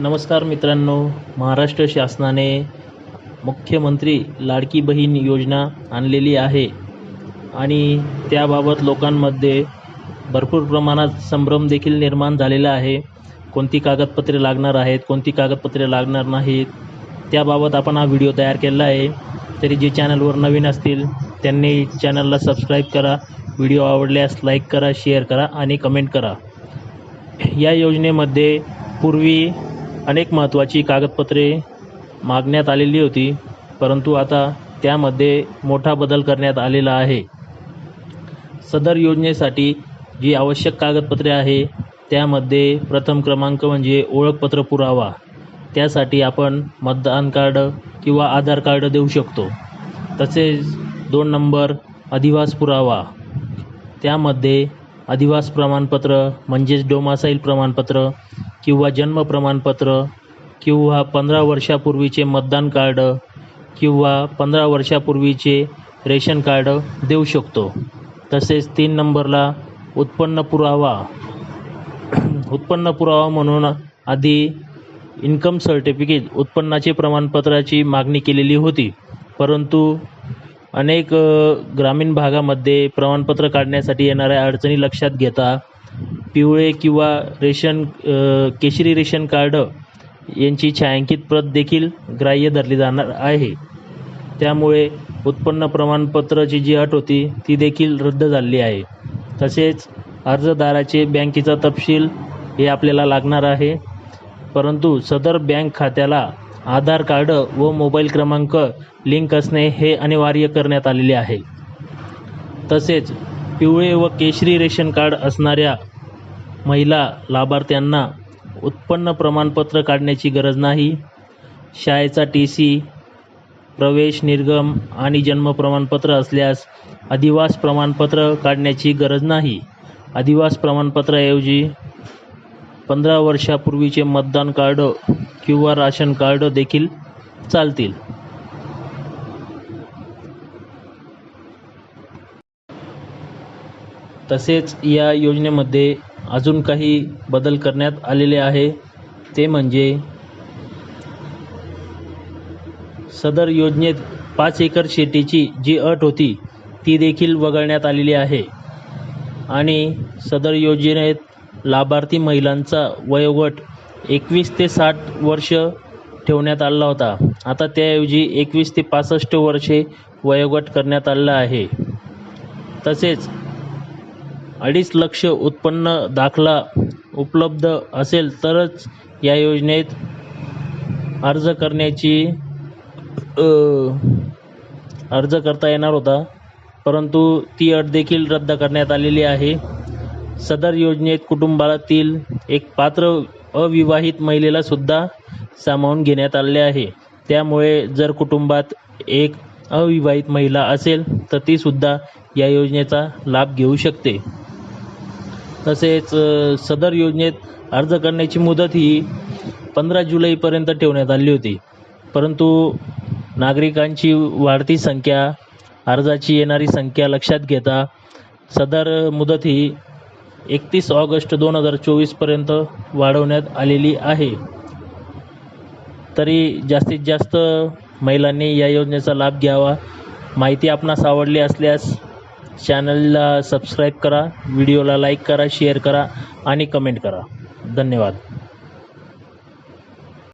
नमस्कार मित्रांनो महाराष्ट्र शासनाने मुख्यमंत्री लाडकी बहीण योजना आणलेली आहे आणि त्याबाबत लोकांमध्ये भरपूर प्रमाणात संभ्रम देखील निर्माण झालेला आहे. कोणती कागदपत्रे लागणार आहेत कोणती कागदपत्रे लागणार नाहीत त्याबाबत आपण हा व्हिडिओ तयार केलेला आहे. तरी जे चॅनलवर नवीन असतील त्यांनी चॅनलला सबस्क्राईब करा व्हिडिओ आवडल्यास लाईक करा शेअर करा आणि कमेंट करा. या योजनेमध्ये पूर्वी अनेक महत्त्वाची कागदपत्रे मागण्यात आलेली होती परंतु आता त्यामध्ये मोठा बदल करण्यात आलेला आहे. सदर योजनेसाठी जी आवश्यक कागदपत्रे आहे त्यामध्ये प्रथम क्रमांक म्हणजे ओळखपत्र पुरावा. त्यासाठी आपण मतदान कार्ड किंवा आधार कार्ड देऊ शकतो. तसेच दोन नंबर अधिवास पुरावा. त्यामध्ये अधिवास प्रमाणपत्र म्हणजेच डोमासाईल प्रमाणपत्र किंवा जन्म प्रमाणपत्र किंवा पंधरा वर्षापूर्वीचे मतदान कार्ड किंवा पंधरा वर्षापूर्वीचे रेशन कार्ड देऊ शकतो. तसेच तीन नंबरला उत्पन्न पुरावा. उत्पन्न पुरावा म्हणून आधी इन्कम सर्टिफिकेट उत्पन्नाचे प्रमाणपत्राची मागणी केलेली होती. परंतु अनेक ग्रामीण भागामध्ये प्रमाणपत्र काढण्यासाठी येणाऱ्या अडचणी लक्षात घेता पिवळे किंवा रेशन केशरी रेशन कार्ड यांची छायांकित प्रत देखील ग्राह्य धरली जाणार आहे. त्यामुळे उत्पन्न प्रमाणपत्राची जी अट होती ती देखील रद्द झालेली आहे. तसेच अर्जदाराचे बँकेचा तपशील हे आपल्याला लागणार आहे. परंतु सदर बँक खात्याला आधार कार्ड व मोबाईल क्रमांक लिंक असणे हे अनिवार्य करण्यात आलेले आहे. तसेच पिवळे व केशरी रेशन कार्ड असणाऱ्या महिला लाभार्थ्यांना उत्पन्न प्रमाणपत्र काढण्याची गरज नाही. शाळेचा टी सी प्रवेश निर्गम आणि जन्म प्रमाणपत्र असल्यास अधिवास प्रमाणपत्र काढण्याची गरज नाही. अधिवास प्रमाणपत्राऐवजी पंधरा वर्षापूर्वीचे मतदान कार्ड किंवा राशन कार्ड देखील चालतील. तसेच या योजनेमध्ये अजून काही बदल करण्यात आलेले आहे. ते म्हणजे सदर योजनेत पाच एकर शेतीची जी अट होती ती देखील वगळण्यात आलेली आहे. आणि सदर योजनेत लाभार्थी महिलांचा वयोगट एकवीस ते साठ वर्ष ठेवण्यात आला होता. आता त्याऐवजी एकवीस ते पासष्ट वर्षे वयोगट करण्यात आलेला आहे. तसेच अडीच लक्ष उत्पन्न दाखला उपलब्ध असेल तरच या योजनेत अर्ज करण्याची अर्ज करता येणार होता. परंतु ती अट देखील रद्द करण्यात आलेली आहे. सदर योजनेत कुटुंबातील एक पात्र अविवाहित महिलेला सुद्धा सामावून घेण्यात आले आहे. त्यामुळे जर कुटुंबात एक अविवाहित महिला असेल तर ती सुद्धा या योजनेचा लाभ घेऊ शकते. तसेच सदर योजनेत अर्ज करण्याची मुदत ही पंधरा जुलैपर्यंत ठेवण्यात आली होती. परंतु नागरिकांची वाढती संख्या अर्जाची येणारी संख्या लक्षात घेता सदर मुदत ही एकतीस ऑगस्ट दोन हजार चोवीसपर्यंत वाढवण्यात आलेली आहे. तरी जास्तीत जास्त महिलांनी या योजनेचा लाभ घ्यावा माहिती आपणास आवडली असल्यास चॅनलला सबस्क्राईब करा व्हिडिओला लाईक करा शेअर करा आणि कमेंट करा. धन्यवाद.